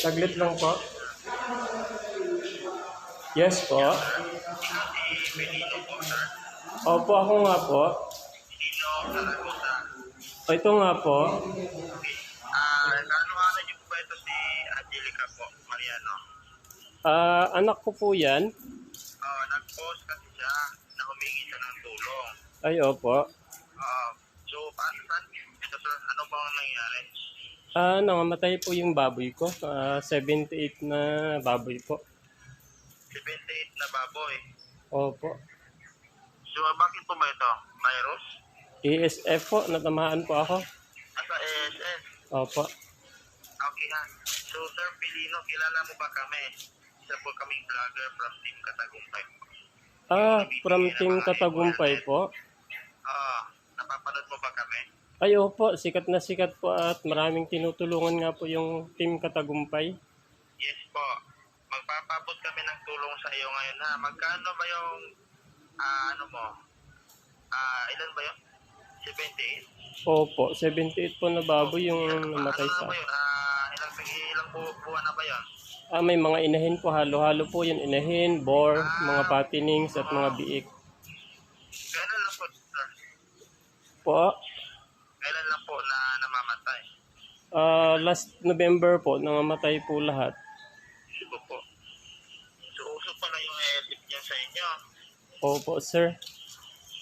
Saglit lang po. Yes po. Opo, ako nga po. O, ito nga po. Ah, ano-ano niyo po ba ito si Angelica po, Mariano? Ah, anak ko po yan. Oh, nag-post kasi siya na humingi siya ng tulong. Ay, opo. Ah, so, paano? Ito sir, ano ba ang nangyari? Ah, nangamatay po yung baboy ko. Ah, 78 na baboy po. 78 na baboy. Opo. So, ah, bakit po ba ito? Virus? ESF po, natamaan po ako. Asa ASS? Opo. Okay ha. So, Sir Pilino, kilala mo ba kami? Isa po kaming vlogger from Team Katagumpay. Ah, from Team Katagumpay po. Ah, napapanood mo ba kami? Ay, opo, sikat na sikat po at maraming tinutulungan nga po yung Team Katagumpay. Yes po. Magpapabot kami ng tulong sa iyo ngayon ha. Magkano ba yung, ah, ano mo? Ah, ilan ba yun? 78? Opo, 78 po na baboy yung namatay ano sa... na ba yun? Ah, ilang, ilang bu- buwan na ba yun? Ah, may mga inahin po, halo-halo po yun. Inahin, boar, mga patinings at mga biik. Kailan lang po, sir? Po, Kailan lang po na namamatay? Ah, last November po, nangamatay po lahat. Sigo po. So, uso pala yung edit niya sa inyo. Opo, sir.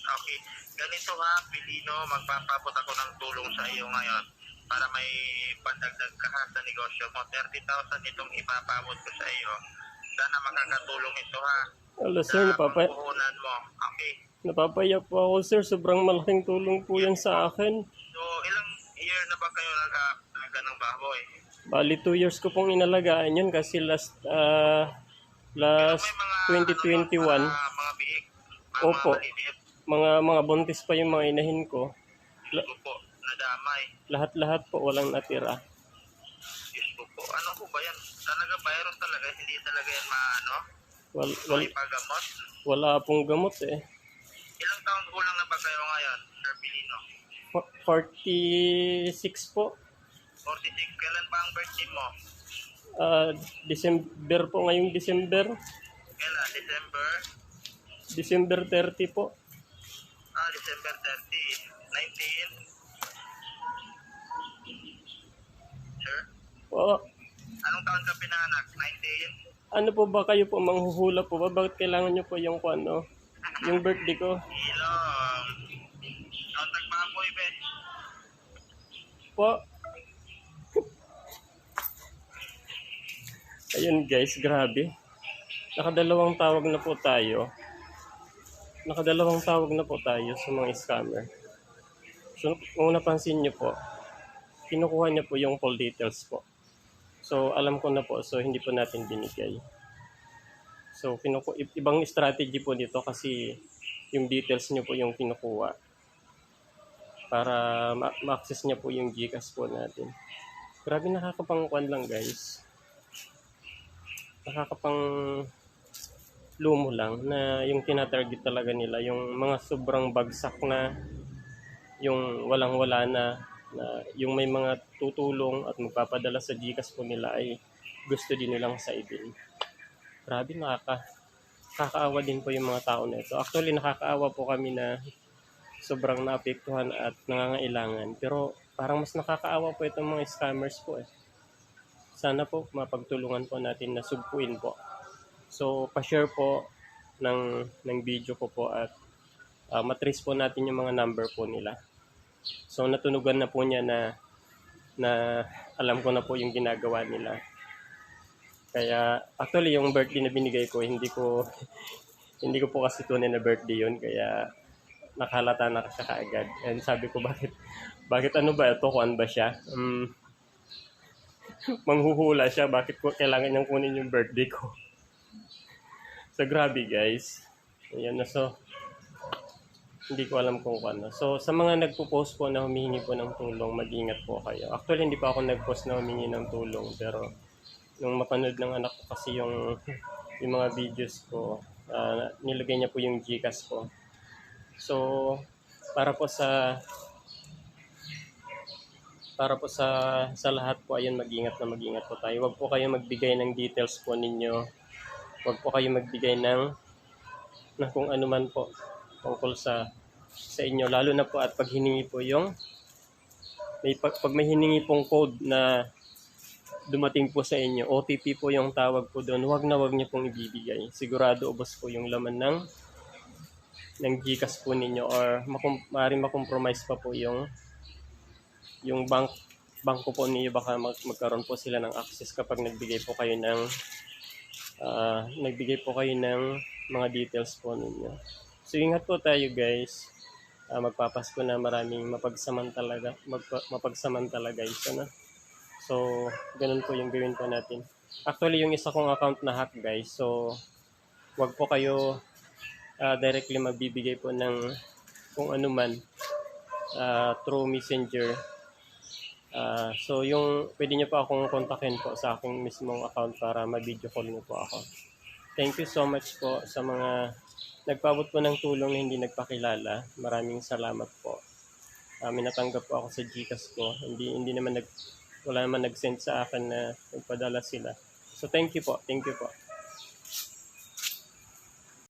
Okay. Ganito ha, Pilino, magpapabot ako ng tulong sa iyo ngayon para may pandagdag ka ha sa negosyo mo. 30,000 itong ipapabot ko sa iyo. Sana makakatulong ito ha. Wala, sir, sa napapa pampuhunan mo. Okay. napapaya po ako, sir. Sobrang malaking tulong po yan sa akin. So, ilang year na ba kayo nag-aga ng baboy? Bali, 2 years ko pong inalagaan yun kasi last, ah, last May mga, 2021, Ano, mga, mga biik. Mga, Opo. Mga maliliit. mga, mga buntis pa yung mga inahin ko. Diyos ko po. Nadamay. Lahat-lahat po, walang natira. Diyos ko po. Ano po ba yan? Talaga virus talaga? Hindi talaga yan maano? Wal, wal, Maipagamot? wala pong gamot eh. Ilang taon kulang na ba kayo ngayon, Sir Pilino? Fo- 46 po. 46. Kailan ba ang birthday mo? Ah, December po, ngayong December. Kailan? December? December 30 po. Ah, December 30. 19? Sir? Po, Anong taon ka pinanak? 19? ano po ba kayo po, manghuhula po ba? Bakit kailangan nyo po yung kung ano, yung birthday ko? Ilong. Taon nagbaboy, Ben. Po. Ayun guys, grabe. Nakadalawang tawag na po tayo. Nakadalawang tawag na po tayo sa mga scammer. So, kung napansin nyo po, kinukuha niya po yung full details po. So, alam ko na po. So, hindi po natin binigay. So, kinuku ibang strategy po dito kasi yung details niyo po yung kinukuha para ma- ma-access niya po yung Gcash po natin. Grabe nakakapangkuan lang guys. Nakakapang lumo lang na yung tinatarget talaga nila, yung mga sobrang bagsak na yung walang-wala na na yung may mga tutulong at magpapadala sa Gcash po nila ay gusto din nilang sa idin. Grabe nakaka nakakaawa din po yung mga tao na ito. Actually nakakaawa po kami na sobrang naapektuhan at nangangailangan. Pero parang mas nakakaawa po itong mga scammers po eh. Sana po mapagtulungan po natin na sugpuin po. So, pa-share po ng, ng video ko po at uh, matrace po natin yung mga number po nila. So, natunugan na po niya na na alam ko na po yung ginagawa nila. Kaya actually yung birthday na binigay ko hindi ko hindi ko po kasi tunay na birthday yun kaya nakalata na siya kaagad. And sabi ko, bakit, bakit ano ba ito? Kuan ba siya? Um, manghuhula siya. Bakit ko kailangan niyang kunin yung birthday ko? So, grabe guys. Ayan na. So, hindi ko alam kung ano. So, sa mga nagpo-post po na humihingi po ng tulong, mag-ingat po kayo. Actually, hindi pa ako nag-post na humingi ng tulong. Pero, nung mapanood ng anak ko kasi yung, yung mga videos ko, ah, nilagay niya po yung Gcash ko. So, para po sa para po sa sa lahat po ayun mag-ingat na mag-ingat po tayo. Huwag po kayo magbigay ng details po ninyo. Huwag po kayo magbigay ng na kung ano man po tungkol sa sa inyo lalo na po at pag hiningi po yung may pag, pag may hiningi pong code na dumating po sa inyo, OTP po yung tawag po doon, huwag na huwag niyo pong ibibigay. Sigurado ubos po yung laman ng ng Gcash po ninyo or makum, maaaring makompromise pa po yung yung bank bangko po ninyo baka mag, magkaroon po sila ng access kapag nagbigay po kayo ng ah, nagbigay po kayo ng mga details po ninyo. So ingat po tayo guys. Ah, magpapasko na maraming mapagsamantala magpa, mapagsamantala guys ano. So ganun po yung gawin po natin. Actually yung isa kong account na hack guys. So wag po kayo ah, directly magbibigay po ng kung ano man ah, through messenger Ah, so yung pwede niyo po akong kontakin po sa aking mismong account para ma-video call niyo po ako. Thank you so much po sa mga nagpabot po ng tulong na hindi nagpakilala. Maraming salamat po. Ah, may natanggap po ako sa Gcash ko. Hindi hindi naman nag wala naman nag-send sa akin na nagpadala sila. So thank you po. Thank you po.